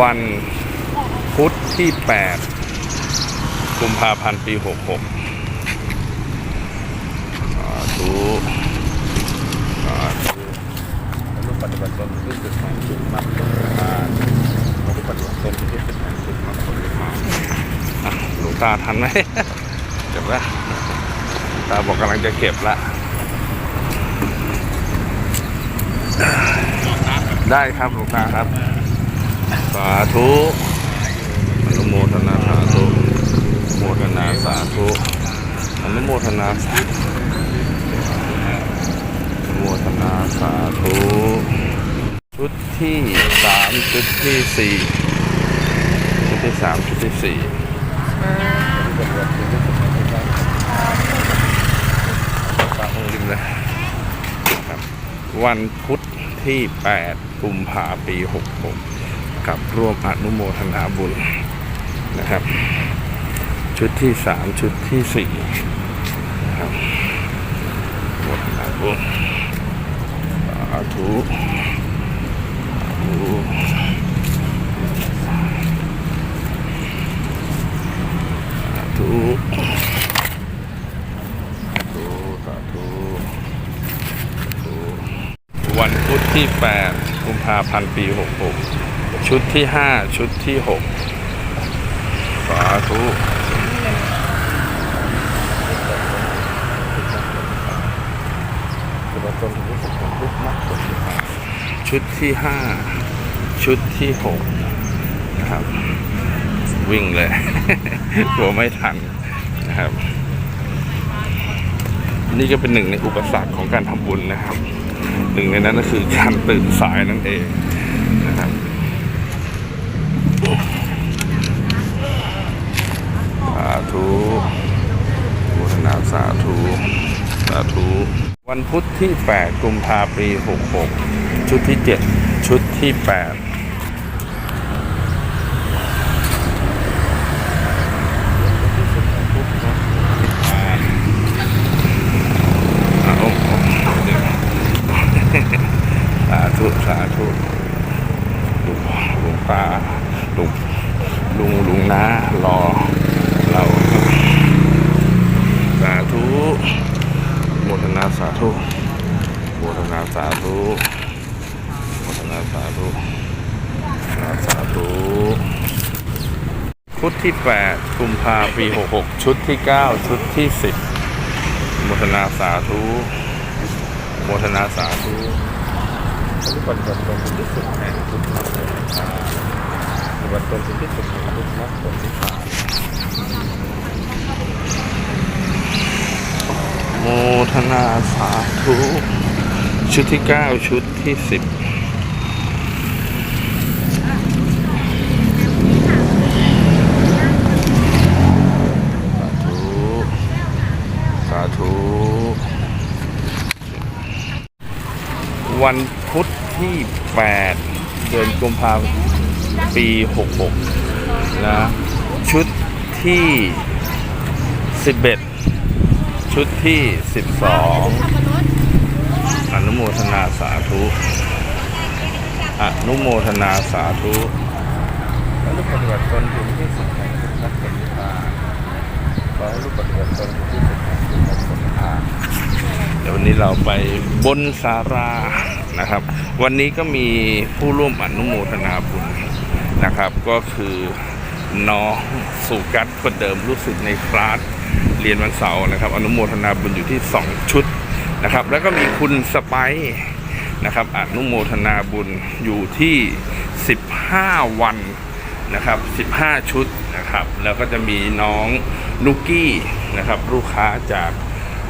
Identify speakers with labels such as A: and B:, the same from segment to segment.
A: วันพุธที่ 8 กุมภาพันธ์ปี 66สาธุสาธุรูปปฏิบัติตนที่สุดแห่งจุดมรรคผลนิพพานรูปปฏิบัติตนที่สุดแห่งจุดมรรคผลนิพพานหลวงตาทันไหมเก็บละหลวตาบอกกำลังจะเก็บละได้ครับหลวงตาครับ สาธุอนุโมทนาสาธุโมทนาสาธุอนุโมทนาสาธุโมทนาสาธุชุดที่สามชุดที่สี่ชุดที่สามชุดที่สี่ตาองลิมเลยครับวันพุธที่ 8 กุมภาปี 66 กับร่วมอนุโมทนาบุญนะครับ ชุดที่สามชุดที่สี่นะครับอนุโมทนาบุญสาธุสาธุสาธุวันพุธที่ 8 กุมภาพันธ์ ปี 66 ชุดที่5ชุดที่6สาธุชุดที่5ชุดที่6นะครับ วิ่งเลยกลัวไม่ทันนะครับ นี่ก็เป็นหนึ่งในอุปสรรคของการทำบุญนะครับ หนึ่งในนั้นก็คือการตื่นสายนั่นเองนะครับสาธุโมทนา สาธุ สาธุ วันพุธที่ 8 กุมภาปี 66 ชุดที่ 7 ชุดที่8อ่าโอ้โอ้เดี๋ยวสาธุสาธุลุงลุงป้าลุงลุงลุงนะรอ พุธที่ 8 กุมภาปี 66 ชุดที่ 9 ชุดที่ 10โมทนาสาธุโมทนาสาธุทุกคนคนตนที่สุดแห่งทุกนักรรคผานวันตนที่สุดแห่งทุกนักรรคผานโมทนาสาธุ ชุดที่ 9 ชุดที่ 10 ธุวันพุธที่ 8 เดือนกุมภาพันธ์ปี 66 นะ ชุดที่ 11 ชุดที่ 12 อนุโมทนาสาธุอนุโมทนาสาธุลูกปฏิบัติตนถึงที่สุดแห่งทุกข์มรรคผลนิพพาขอให้ลูกปฏิบัติตนถึงที่สุดแห่งทุกข์มรรคผลนิพพาน เดี๋ยววันนี้เราไปบนสารานะครับ วันนี้ก็มีผู้ร่วมอนุโมทนาบุญนะครับ ก็คือน้องสุกัสคนเดิมรู้สึกในคลาสเรียนวันเสาร์นะครับ อนุโมทนาบุญอยู่ที่ 2 ชุดนะครับ แล้วก็มีคุณสไปซ์นะครับอนุโมทนาบุญอยู่ที่ 15 วันนะครับ 15 ชุดนะครับ แล้วก็จะมีน้องนุกกี้นะครับ ลูกค้าจาก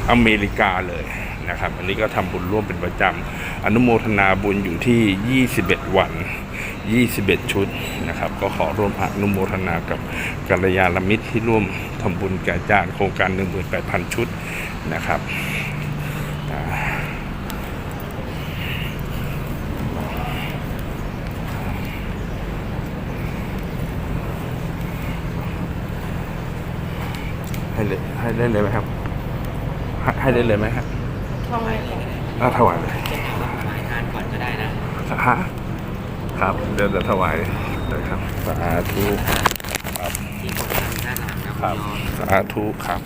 A: อเมริกาเลย นะครับ อันนี้ก็ทำบุญร่วมเป็นประจำอนุโมทนาบุญอยู่ที่ 21 วัน 21 ชุดนะครับ ก็ขอร่วมอนุโมทนากับกัลยาณมิตรที่ร่วมทำบุญแก่จานโครงการ 18,000 ชุดนะครับให้เลยให้เล่นเลยไหมครับ ให้เล่นเลยไหมครับ
B: ช่องไหนก็ได้
A: น่าถวายเลย
B: หมายทานก่อนก็ได้นะ
A: ฮะครับ เดี๋ยวจะถวาย
B: เลยครับ
A: สาธุ ครับ
C: ที่ผมทำด้านหลังนะครับ
A: ครับ
C: ยอม
A: สาธุครับ